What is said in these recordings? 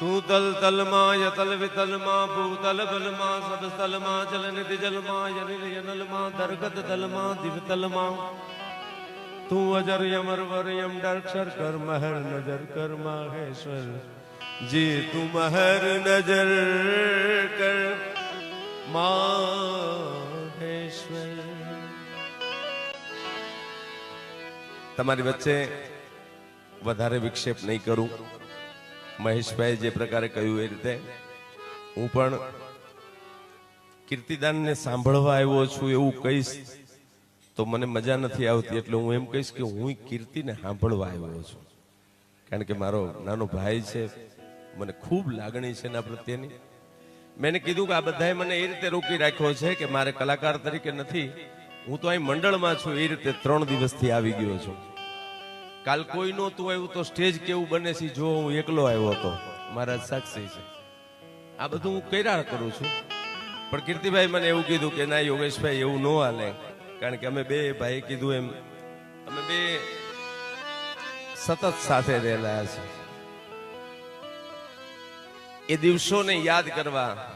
તું તલ તલમાં યતલ વિતલમાં ભૂતલ બલમાં સદસ્થલમાં જલ નિધિ જલમાં યનિલ યનલમાં દરગત તલમાં દિવતલમાં તું અજર યમર વર યમ ડરક્ષર કર મહર નજર કર માહેશ્વર જી તું મહર નજર કર માહેશ્વર તમારી વચ્ચે વધારે વિક્ષેપ નહીં કરું. મહેશભાઈ જે પ્રકારે કહ્યું એ રીતે, હું પણ કીર્તિદાનને સાંભળવા આવ્યો છું એવું કહીશ, તો મને મજા નથી આવતી. એટલે હું એમ કહીશ કે હું કીર્તિને સાંભળવા આવ્યો છું. કારણ કે મારો નાનો ભાઈ છે, મને ખૂબ લાગણી છે એના પ્રત્યેની. મેં કીધું કે આ બધાએ મને એ રીતે રોકી રાખ્યો છે કે મારે કલાકાર તરીકે નથી, હું તો અહીં મંડળમાં છું, એ રીતે ત્રણ દિવસથી આવી ગયો છું. કાલ કોઈ નહોતું આવ્યું તો સ્ટેજ કેવું બને છે? જો હું એકલો આવ્યો હતો મારા સાક્ષી છે. આ બધું હું કર્યા કરું છું. પણ કીર્તિભાઈ મને એવું કીધું કે, ના, યોગેશભાઈ, એવું ન હાલે. કારણ કે અમે બે ભાઈ કીધું એમ, અમે બે સતત સાથે રહેલા છે. એ દિવસોને યાદ કરવા,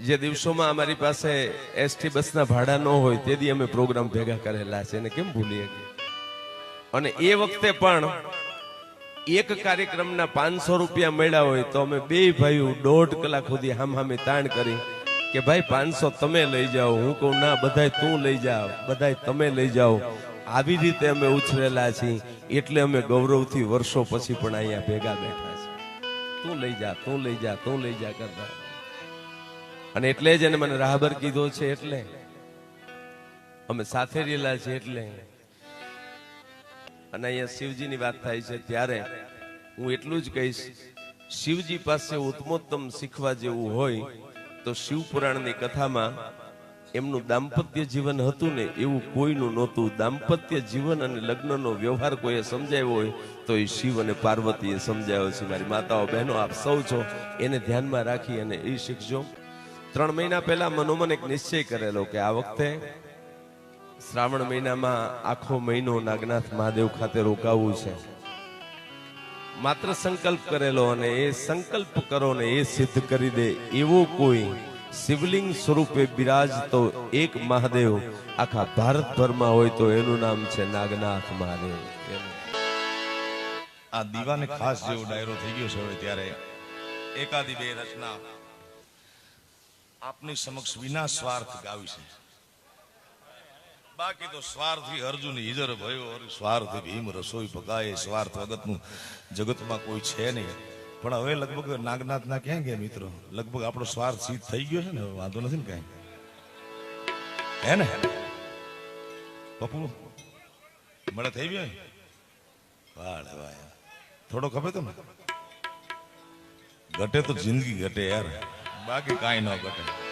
જે દિવસોમાં અમારી પાસે એસટી બસના ભાડા ન હોય, તે દી અમે પ્રોગ્રામ ભેગા કરેલા છે. એને કેમ ભૂલીએ? કે અને એ વખતે પણ એક કાર્યક્રમના પાંચસો રૂપિયા મળ્યા હોય તો અમે બે ભાઈઓ દોઢ કલાક સુધી હામ હામે તાણ કરી કે ભાઈ, પાંચસો તમે લઈ જાઓ. હું કહું, ના, બધાય તું લઈ જાઓ બધાય તમે લઈ જાઓ. આવી રીતે અમે ઉછરેલા છીએ. એટલે અમે ગૌરવથી વર્ષો પછી પણ અહીંયા ભેગા બેઠા છે તું લઈ જા, તું લઈ જા, તું લઈ જા કરતા. અને એટલે જ એને મને રાહબર કીધો છે, એટલે. અમે સાથે રહેલા છીએ, એટલે. અને અહીંયા શિવજીની વાત થાય છે ત્યારે હું એટલું જ કહીશ, શિવજી પાસે ઉત્તમોત્તમ શીખવા જેવું હોય તો શિવ પુરાણની કથામાં એમનું દાંપત્ય જીવન હતું ને એવું કોઈનું નહોતું. દાંપત્ય જીવન અને લગ્નનો વ્યવહાર કોઈએ સમજાવ્યો હોય તો એ શિવ અને પાર્વતીએ સમજાવ્યો છે. મારી માતાઓ, બહેનો, આપ સૌ છો, એને ધ્યાનમાં રાખી અને એ શીખજો. ત્રણ મહિના પહેલા મનોમન એક નિશ્ચય કરેલો કે આ વખતે શ્રાવણ મહિનામાં આખો મહિનો નાગનાથ મહાદેવ ખાતે રોકાવું છે. માત્ર સંકલ્પ કરેલો અને એ સંકલ્પ કરો ને એ સિદ્ધ કરી દે એવો કોઈ શિવલિંગ સ્વરૂપે બિરાજતો એક મહાદેવ આખા ભારતભરમાં હોય તો એનું નામ છે નાગનાથ મહાદેવ. આ દીવાને ખાસ જેવો ડાયરો થઈ ગયો છે હવે ત્યારે. એકાદી બે રચના આપની સમક્ષ વિના સ્વાર્થ ગાવી છે. બાકી તો સ્વાર્થી અર્જુન હિજર ભયો સ્વાર્થી ભીમ રસોઈ પકાય સ્વાર્થ વગતનું જગતમાં કોઈ છે નહીં. પણ હવે લગભગ નાગનાથના ક્યાં ગયા મિત્રો? લગભગ આપણો સ્વાર્થ સિદ્ધ થઈ ગયો છે ને? વાંધો નથી ને કઈ? હે ને? પપ્પુ, મળે થઈ ગયો? વાળ વાય થોડો ખપે તો ને ઘટે તો જિંદગી ઘટે યાર. બાકી કાંઈ ન ઘટે.